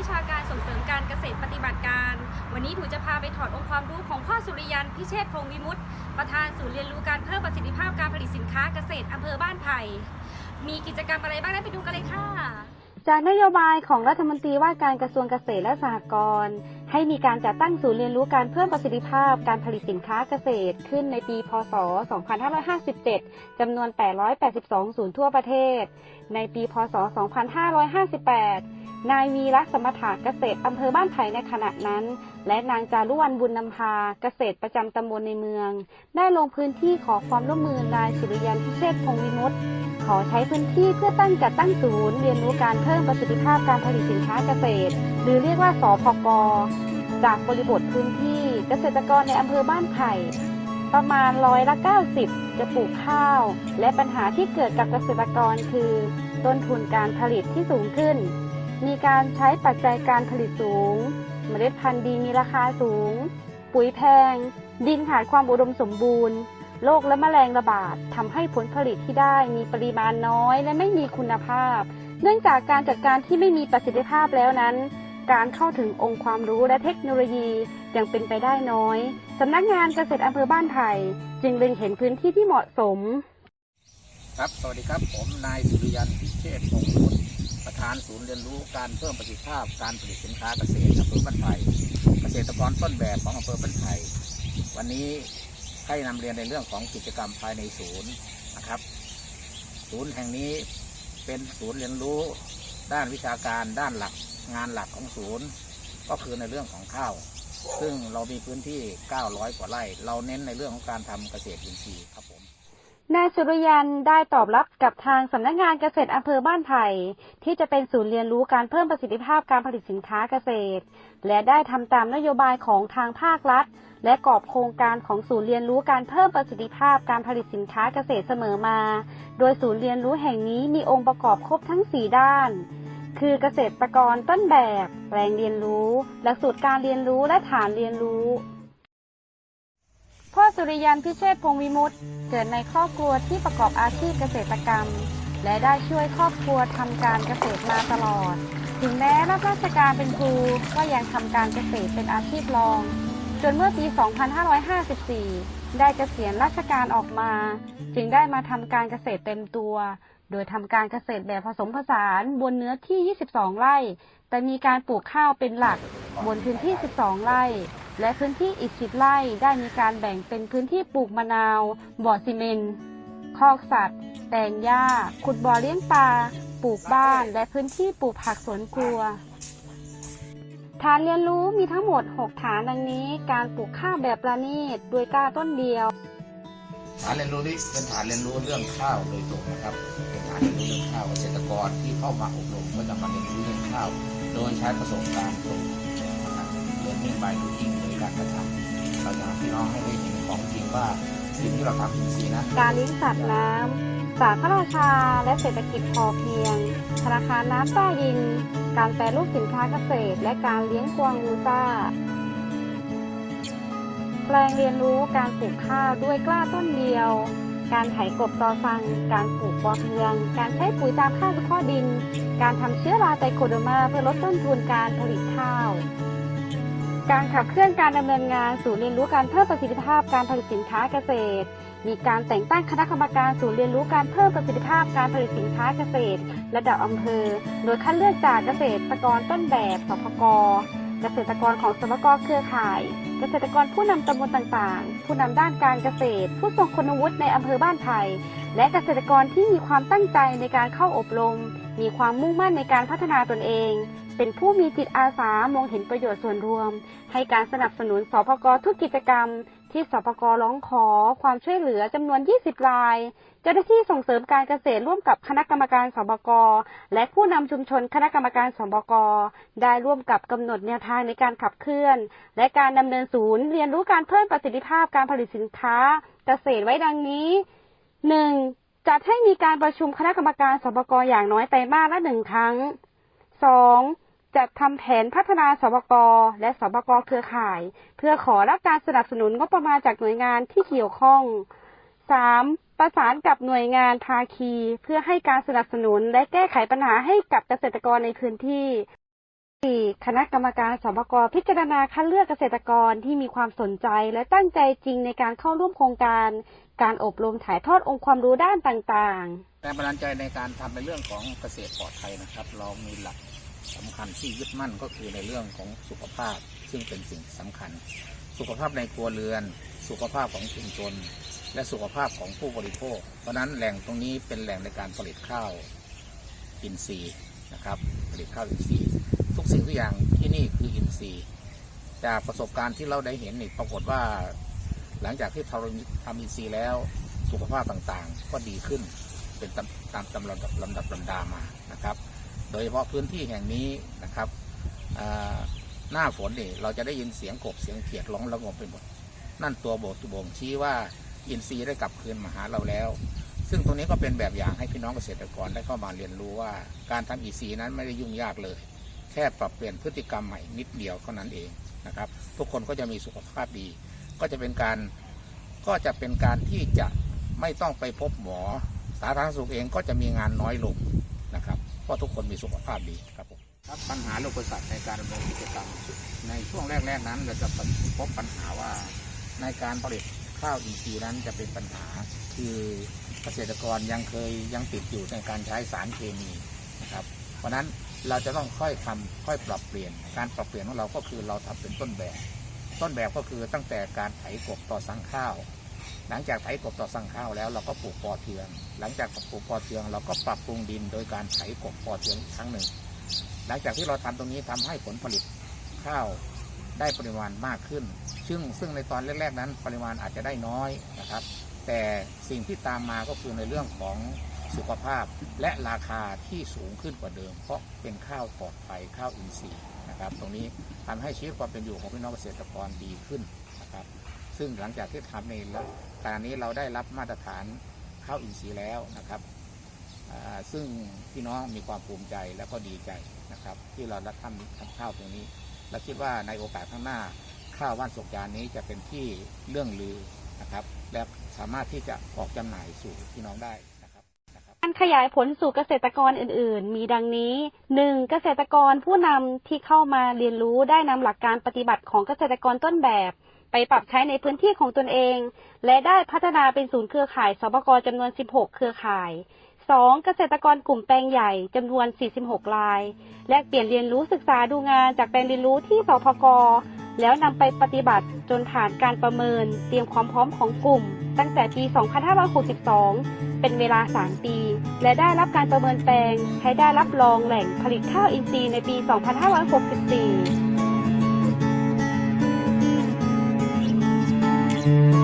วิชาการส่งเสริมการเกษตรปฏิบัติการ วันนี้ถูจะพาไปถอดองค์ความรู้ของพ่อสุริยันพิเชษพงวิมุตติ ประธานศูนย์เรียนรู้การเพิ่มประสิทธิภาพการผลิตสินค้าเกษตรอำเภอบ้านไผ่มีกิจกรรมอะไรบ้างนั้นไปดูกันเลยค่ะ จากนโยบายของรัฐมนตรีว่าการกระทรวงเกษตรและสหกรณ์ให้มีการจัดตั้งศูนย์เรียนรู้การเพิ่มประสิทธิภาพการผลิตสินค้าเกษตรขึ้นในปี พศ 2557 จำนวน 882 ศูนย์ทั่วประเทศ ในปี พศ 2558 นายวีรักสมถาเกษตรอำเภอบ้านไผ่ในขณะนั้น และนางจารุวรรณบุญนำพาเกษตรประจำตำบลในเมือง ได้ลงพื้นที่ขอความร่วมมือนายสุริยันพิเชษพงวิมุตติ อใช้พื้นที่เพื่อตั้งจัดตั้งศูนย์ เรียนรู้การเพิ่มประสิทธิภาพการผลิตสินค้าเกษตร หรือเรียกว่าสพกจากบริบทพื้นที่เกษตรกรในอำเภอบ้านไผ่ประมาณร้อยละ 90 จะปลูกข้าว และปัญหาที่เกิดกับเกษตรกรคือ ต้นทุนการผลิตที่สูงขึ้น มีการใช้ปัจจัยการผลิตสูง เมล็ดพันธุ์ดีมีราคาสูง ปุ๋ยแพง ดินขาดความอุดมสมบูรณ์ โรคและแมลงระบาดทำให้ผลผลิตที่ได้มีปริมาณน้อยและไม่มีคุณภาพ เนื่องจากการจัดการที่ไม่มีประสิทธิภาพแล้วนั้น การเข้าถึงองค์ความรู้และเทคโนโลยียังเป็นไปได้น้อยสำนักงานเกษตรอำเภอบ้านไผ่จึงเล็งเห็นพื้นที่ที่เหมาะสม ครับ สวัสดีครับ ผมนายสุริยันพิเชษพงศ์วุประธานศูนย์เรียนรู้การเพิ่มประสิทธิภาพการผลิตสินค้าเกษตรอำเภอบ้านไผ่เกษตรกรต้นแบบของอำเภอบ้านไผ่วันนี้ ให้นำเรียนในเรื่องของกิจกรรมภายในศูนย์นะครับ ศูนย์แห่งนี้เป็นศูนย์เรียนรู้ด้านวิชาการด้านหลักงานหลักของศูนย์ ก็คือในเรื่องของข้าว ซึ่งเรามีพื้นที่ 900 กว่าไร่ เราเน้นในเรื่องของการทำเกษตรอินทรีย์ครับผม นายสุริยันได้ตอบรับกับทางสำนักงานเกษตรอำเภอบ้านไผ่ที่จะเป็นศูนย์เรียนรู้การเพิ่มประสิทธิภาพการผลิตสินค้าเกษตร และได้ทำตามนโยบายของทางภาครัฐ และกรอบโครงการของศูนย์เรียนรู้การเพิ่มประสิทธิภาพการผลิตสินค้าเกษตรเสมอมา โดยศูนย์เรียนรู้แห่งนี้มีองค์ประกอบครบทั้ง 4 ด้าน คือเกษตรกรต้นแบบ แปลงเรียนรู้ หลักสูตรการเรียนรู้และฐานเรียนรู้ พ่อสุริยันพิเชษพงวิมุตติเกิดในครอบครัวที่ประกอบอาชีพเกษตรกรรม และได้ช่วยครอบครัวทำการเกษตรมาตลอด ถึงแม้รับราชการเป็นครูก็ยังทำการเกษตรเป็นอาชีพรอง จนเมื่อปี 2554 ได้เกษียณราชการออกมา จึงได้มาทำการเกษตรเต็มตัว โดยทำการเกษตรแบบผสมผสานบนเนื้อที่ 22 ไร่ แต่มีการปลูกข้าวเป็นหลักบนพื้นที่ 12 ไร่ และพื้นที่อีก10ไร่ได้มีการแบ่งเป็นพื้นที่ปลูกมะนาว บ่อซีเมนต์คอกสัตว์ แปลงหญ้า ขุดบ่อเลี้ยงปลา ปลูกบ้าน และพื้นที่ปลูกผักสวนครัว ฐานเรียนรู้มีทั้งหมด 6 ฐานดังนี้ การปลูกข้าวแบบประณีตด้วยกล้าต้นเดียว ฐานเรียนรู้นี้เป็นฐานเรียนรู้เรื่องข้าวโดยตรงนะครับ เป็นฐานเรียนรู้เรื่องข้าวเกษตรกรที่เข้ามาอบรมก็จะมาเรียนรู้เรื่องข้าว โดยใช้ประสบการณ์ตรง เรียนรู้ไปดูยิ่งโดยการกระทำเราจะทำพี่น้องให้ได้เห็นของจริงว่าสิ่งที่เราทำจริงๆนะการเลี้ยงสัตว์น้ำสารพระราชา และเศรษฐกิจพอเพียง ธนาคารน้ำใต้ดิน การแปรรูปสินค้าเกษตร และการเลี้ยงกวางมูซ่าแปลงเรียนรู้การปลูกข้าวด้วยกล้าต้นเดียว การไถกบตอฟัง การปลูกปอเทือง การใช้ปุ๋ยตามข้าวข้อดิน การทำเชื้อราไตโคเดมาเพื่อลดต้นทุนการผลิตข้าว การขับเคลื่อนการดำเนินงานศูนย์เรียนรู้การเพิ่มประสิทธิภาพการผลิตสินค้าเกษตร มีการแต่งตั้งคณะกรรมการศูนย์เรียนรู้การเพิ่มประสิทธิภาพการผลิตสินค้าเกษตร ระดับอำเภอ โดยคัดเลือกจากเกษตรกรต้นแบบสพกเกษตรกรของสมกเครือข่าย เกษตรกรผู้นำตำบลต่างๆ ผู้นำด้านการเกษตร ผู้ทรงคุณวุฒิในอำเภอบ้านไผ่และเกษตรกรที่มีความตั้งใจในการเข้าอบรม มีความมุ่งมั่นในการพัฒนาตนเอง เป็นผู้มีจิตอาสามองเห็นประโยชน์ส่วนรวม ให้การสนับสนุนสพกทุกกิจกรรม ที่สพกร้องขอ ความช่วยเหลือจำนวน 20 ราย เจ้าหน้าที่ส่งเสริมการเกษตรร่วมกับคณะกรรมการสบกและผู้นำชุมชนคณะกรรมการสบกได้ร่วมกับกำหนดแนวทางในการขับเคลื่อน และการดำเนินศูนย์ เรียนรู้การเพิ่มประสิทธิภาพการผลิตสินค้า เกษตรไว้ดังนี้ 1. จัดให้มีการประชุมคณะกรรมการสบกอย่างน้อยไตรมาสละหนึ่งครั้ง 2. จัดทำแผนพัฒนาสบกและสบกเครือข่าย เพื่อขอรับการสนับสนุนงบประมาณจากหน่วยงานที่เกี่ยวข้อง 3. ประสานกับหน่วยงานภาคี เพื่อให้การสนับสนุนและแก้ไขปัญหาให้กับเกษตรกรในพื้นที่ 4. คณะกรรมการสบกพิจารณาคัดเลือกเกษตรกรที่มีความสนใจและตั้งใจจริงในการเข้าร่วมโครงการ การอบรมถ่ายทอดองค์ความรู้ด้านต่างๆ แรงบันดาลใจในการทำในเรื่องของเกษตรปลอดภัยนะครับ เรามีหลักสำคัญที่ยึดมั่นก็คือในเรื่องของสุขภาพ ซึ่งเป็นสิ่งสำคัญ สุขภาพในครัวเรือน สุขภาพของชุมชน และสุขภาพของผู้บริโภค เพราะฉะนั้นแหล่งตรงนี้เป็นแหล่งในการผลิตข้าวอินทรีย์นะครับ ผลิตข้าวอินทรีย์ ทุกสิ่งทุกอย่างที่นี่คืออินทรีย์ จากประสบการณ์ที่เราได้เห็นนี่ปรากฏว่า หลังจากที่เราทำอินทรีย์แล้วสุขภาพต่างๆ ก็ดีขึ้นเป็นตามตำลำดับลำดับลำดามานะครับ โดยเฉพาะพื้นที่แห่งนี้นะครับหน้าฝนนี่เราจะได้ยินเสียงกบเสียงเขียดร้องระงมไปหมดนั่นตัวโบตบ่งชี้ว่าอินทรีย์ได้กลับคืนมาหาเราแล้ว ซึ่งตรงนี้ก็เป็นแบบอย่างให้พี่น้องเกษตรกรได้เข้ามาเรียนรู้ว่า การทำอินทรีย์นั้นไม่ได้ยุ่งยากเลย แค่ปรับเปลี่ยนพฤติกรรมใหม่นิดเดียวเท่านั้นเองนะครับ ทุกคนก็จะมีสุขภาพดี ก็จะเป็นการก็จะเป็นการที่จะไม่ต้องไปพบหมอ สาธารณสุขเองก็จะมีงานน้อยลงนะครับเพราะทุกคนมีสุขภาพดีครับผมครับปัญหาโรคประสาทในการดำเนินกิจกรรมในช่วงแรก ๆ นั้น เราจะพบปัญหาว่าในการผลิตข้าวอินทรีย์นั้นจะเป็นปัญหาคือเกษตรกรยังเคยยังติดอยู่ในการใช้สารเคมีนะครับ เพราะฉะนั้นเราจะต้องค่อยทำค่อยปรับเปลี่ยน การปรับเปลี่ยนของเราก็คือเราทำเป็นต้นแบบ ต้นแบบก็คือตั้งแต่การไถกบต่อสังข้าว หลังจากไถกบต่อสังข้าวแล้วเราก็ปลูกปอเทือง หลังจากปลูกปอเทือง เราก็ปรับปรุงดินโดยการไถกบปอเทืองอีกครั้งหนึ่ง หลังจากที่เราทำตรงนี้ทำให้ผลผลิตข้าวได้ปริมาณมากขึ้น ซึ่งซึ่งในตอนแรก ๆ นั้นปริมาณอาจจะได้น้อยนะครับ แต่สิ่งที่ตามมาก็คือในเรื่องของสุขภาพและราคาที่สูงขึ้นกว่าเดิม เพราะเป็นข้าวปลอดภัยข้าวอินทรีย์ นะครับ ตรงนี้ทำให้ชีวิตความเป็นอยู่ของพี่น้องเกษตรกรดีขึ้นนะครับ ซึ่งหลังจากที่ทำในขณะนี้เราได้รับมาตรฐานข้าวอินทรีย์แล้วนะครับซึ่งพี่น้องมีความภูมิใจและก็ดีใจนะครับ ที่เราได้ทำทำข้าวตรงนี้ และคิดว่าในโอกาสข้างหน้าข้าวว่านสกยานนี้จะเป็นที่เรื่องลือนะครับ และสามารถที่จะออกจำหน่ายสู่พี่น้องได้ ขยายผลสู่เกษตรกรอื่น ๆ มีดังนี้ 1. เกษตรกรผู้นำที่เข้ามาเรียนรู้ได้นำหลักการปฏิบัติของเกษตรกรต้นแบบ ไปปรับใช้ในพื้นที่ของตนเอง และได้พัฒนาเป็นศูนย์เครือข่ายสบกจำนวน 16 เครือข่าย 2. เกษตรกรกลุ่มแปลงใหญ่จำนวน 46 ราย แลกเปลี่ยนเรียนรู้ศึกษาดูงานจากแปลงเรียนรู้ที่สพกแล้วนำไปปฏิบัติจนผ่านการประเมิน เตรียมความพร้อมของกลุ่ม ตั้งแต่ปี 2562 เป็นเวลา 3 ปี และได้รับการประเมินแปลงให้ได้รับรองแหล่งผลิตข้าวอินทรีย์ในปี 2564